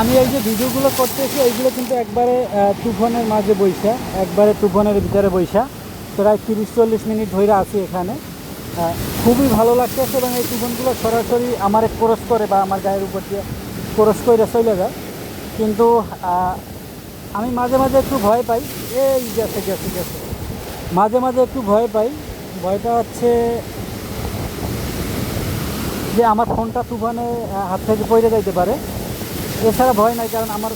আমি এই যে ভিডিওগুলো করতেছি, এইগুলো কিন্তু একবারে তুফানের মাঝে বৈশা একবারে তুফানের ভিতরে বৈশা প্রায় তিরিশ চল্লিশ মিনিট ধরে আছি এখানে। খুবই ভালো লাগতেছে এবং এই তুফানগুলো সরাসরি আমার ক্রস করে বা আমার গায়ের উপর দিয়ে ক্রস করে চলে যায়। কিন্তু আমি মাঝে মাঝে একটু ভয় পাই। এই গেছে গেছে গেছে মাঝে মাঝে একটু ভয় পাই। ভয়টা হচ্ছে যে আমার ফোনটা তুফানে হাত থেকে পড়ে যাইতে পারে। এছাড়া ভয় নাই, কারণ আমার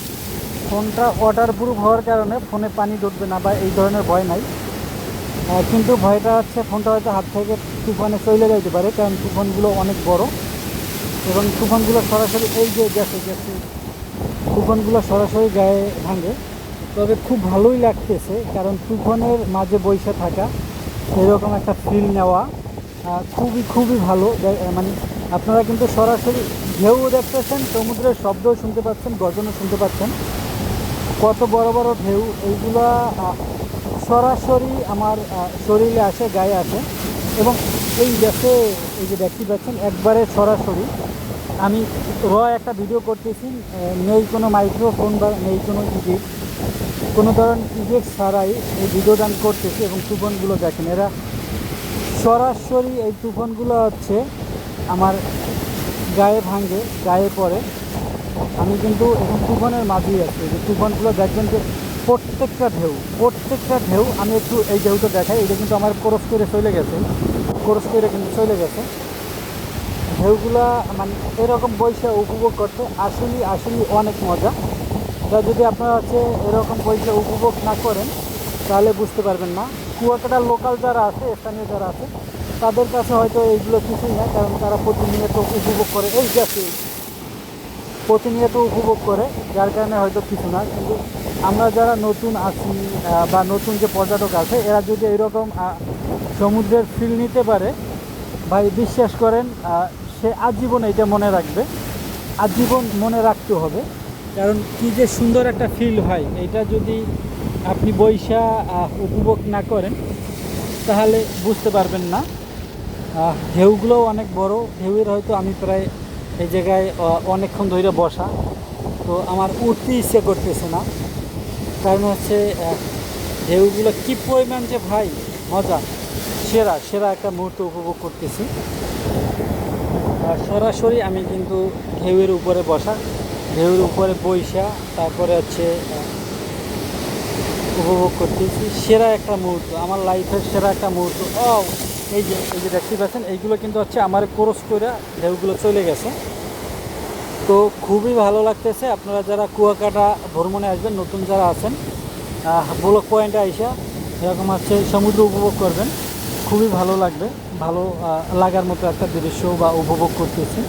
ফোনটা ওয়াটার প্রুফ হওয়ার কারণে ফোনে পানি ঢুকবে না বা এই ধরনের ভয় নাই। কিন্তু ভয়টা হচ্ছে ফোনটা হয়তো হাত থেকে তুফানে চলে যাইতে পারে, কারণ তুফানগুলো অনেক বড়। এবং তুফানগুলো সরাসরি এই যে গেছে গেছে, তুফানগুলো সরাসরি গায়ে ভাঙে। তবে খুব ভালোই লাগতেছে, কারণ তুফানের মাঝে বসে থাকা, এরকম একটা ফিল নেওয়া খুবই খুবই ভালো। মানে আপনারা কিন্তু সরাসরি ঢেউ দেখতেছেন, সমুদ্রের শব্দও শুনতে পাচ্ছেন গর্জনও শুনতে পাচ্ছেন। কত বড় বড় ঢেউ, এইগুলা সরাসরি আমার শরীরে আসে, গায়ে আসে। এবং এই দেশে এই যে দেখতে পাচ্ছেন, একবারে সরাসরি। আমি র একটা ভিডিও করতেছি নেই কোনো মাইক্রোফোন বা নেই কোনো ইডিট কোনো ধরনের ইডিট ছাড়াই এই ভিডিওটা আমি করতেছি এবং তুফানগুলো দেখেন। এরা সরাসরি এই তুফানগুলো হচ্ছে আমার গায়ে ভাঙে, গায়ে পড়ে। আমি কিন্তু এখন তুফানের মাঝেই আছি। যে তুফানগুলো দেখবেন যে প্রত্যেকটা ঢেউ প্রত্যেকটা ঢেউ আমি একটু এই ঢেউটা দেখাই। এটা কিন্তু আমার ক্রস করে চলে গেছে। ক্রস করে কিন্তু চলে গেছে। ঢেউগুলা মানে এরকম বৈশা উপভোগ করতে আসলেই আসলেই অনেক মজা। তা যদি আপনারা হচ্ছে এরকম বৈশা উপভোগ না করেন, তাহলে বুঝতে পারবেন না। কুয়াকাটার লোকাল যারা আছে, স্থানীয় যারা আছে তাদের কাছে হয়তো এইগুলো কিছুই না, কারণ তারা প্রতিনিয়ত উপভোগ করে। এই গেছে প্রতিনিয়ত উপভোগ করে, যার কারণে হয়তো কিছু না। কিন্তু আমরা যারা নতুন আছি বা নতুন যে পর্যটক আছে, এরা যদি এরকম সমুদ্রের ফিল নিতে পারে, ভাই বিশ্বাস করেন সে আজীবন এটা মনে রাখবে। আজীবন মনে রাখতে হবে। কারণ কি যে সুন্দর একটা ফিল হয় এটা যদি আপনি বৈশা উপভোগ না করেন, তাহলে বুঝতে পারবেন না। ঢেউগুলোও অনেক বড়। ঢেউয়ের হয়তো আমি প্রায় এই জায়গায় অনেকক্ষণ ধরে বসা। তো আমার উঠতে ইচ্ছে করতেছে না। কারণ হচ্ছে ঢেউগুলো কী পরিমাণ যে ভাই, মজা। সেরা সেরা একটা মুহূর্ত উপভোগ করতেছি। সরাসরি আমি কিন্তু ঢেউয়ের উপরে বসা, ঢেউয়ের উপরে বৈশা তারপরে হচ্ছে উপভোগ করতেছি। সেরা একটা মুহূর্ত, আমার লাইফের সেরা একটা মুহূর্ত। ও এই যে এই যে দেখতে পাচ্ছেন, এইগুলো কিন্তু হচ্ছে আমার ক্রস করে ঢেউগুলো চলে গেছে। তো খুবই ভালো লাগতেছে আপনারা যারা কুয়াকাটা ভ্রমণে আসবেন, নতুন যারা আছেন ব্লক পয়েন্টে আইসা এরকম হচ্ছে সমুদ্র উপভোগ করবেন। খুবই ভালো লাগবে, ভালো লাগার মতো একটা দৃশ্য বা উপভোগ করতেছি।